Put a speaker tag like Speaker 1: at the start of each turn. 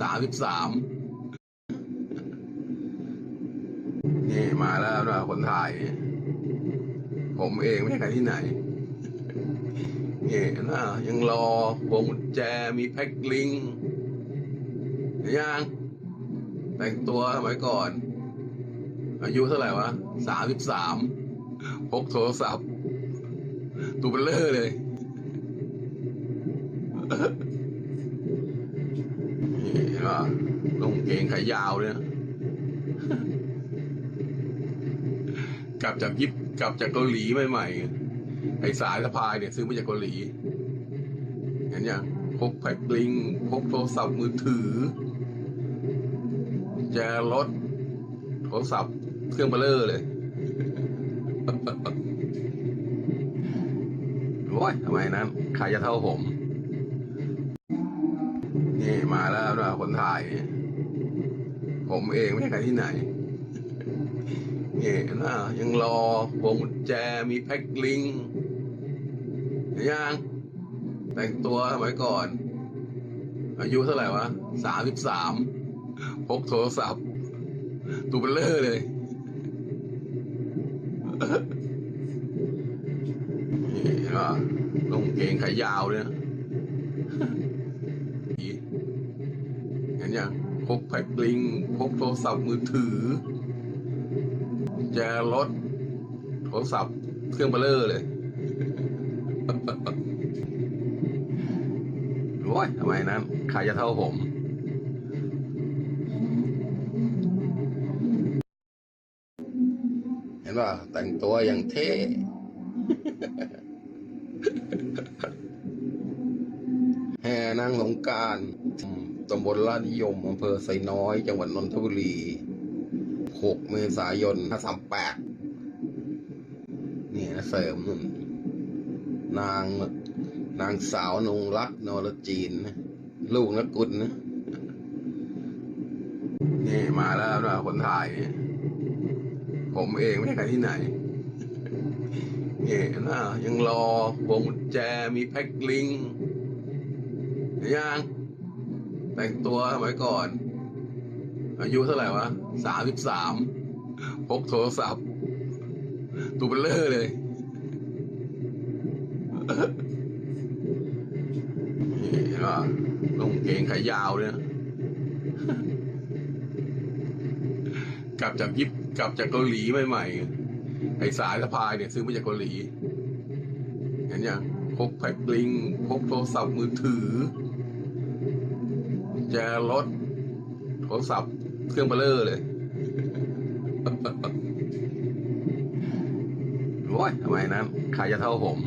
Speaker 1: สามสิบสามนี่มาแล้วนะคนถ่าย ผมเองไม่ใช่ใครที่ไหนนี่นะยังรอพวงกุญแจมีแพ็คลิงยังแต่งตัวสมัยก่อน อายุเท่าไหร่วะสามสิบสามพกโทรศัพท์ตูเบลเลอร์เลย นี่เห็นป่ะ ลงเกงขายาวเลยนะกลับจากยิปกลับจากเกาหลีใหม่ๆไอ้สายสะพายเนี่ยซื้อมาจากเกาหลี เห็นยังพกแพ็คลิงพกโทรศัพท์มือถือ แจรถโทรศัพท์เครื่องเบลเลอร์เลยโอ้ยทำไมนั้นใครจะเท่าผม นี่มาแล้วนะคนถ่าย ผมเองไม่ใช่ใครที่ไหนนี่นะยังรอพวงกุญแจมีแพ็คลิงยังแต่งตัวสมัยก่อน อายุเท่าไหร่วะสามสิบสามพกโทรศัพท์ตูเบลเลอร์เลยนี่เห็นป่ะลงเกงขายาวเลยนะ เห็นยังพกแพ็คลิงพกโทรศัพท์มือถือแจรถโทรศัพท์เครื่องเบลเลอร์เลยโอ้ยทำไมนั้นใครจะเท่าผมเห็นป่ะแต่งตัวอย่างเท่ แห่นางสงการตำบลลาดนิยมอำเภอไซน้อย จังหวัดนนทบุรี 6 เมษายน 538นี่นะเสริมนู่นนางนางสาวนงรักนรจีน ลูกนักกุลนะนี่มาแล้วนะคนถ่ายผมเองไม่ใช่ใครที่ไหนนี่นะยังรอพวงแจมีแพ็คลิงก์ ยังแต่งตัวสมัยก่อน อายุเท่าไหร่วะสามสิบสามพกโทรศัพท์ตูเบลเลอร์เลยนี่เห็นป่ะลงเกงขายาวเลยนะกลับจากยิปกลับจากเกาหลีใหม่ๆไอ้สายสะพายเนี่ยซื้อมาจากเกาหลี เห็นยังพกแพ็คลิงพกโทรศัพท์มือถือ แจรถโทรศัพท์ เครื่องเบลเลอร์เลย โอ้ยทำไมนั้น ใครจะเท่าผม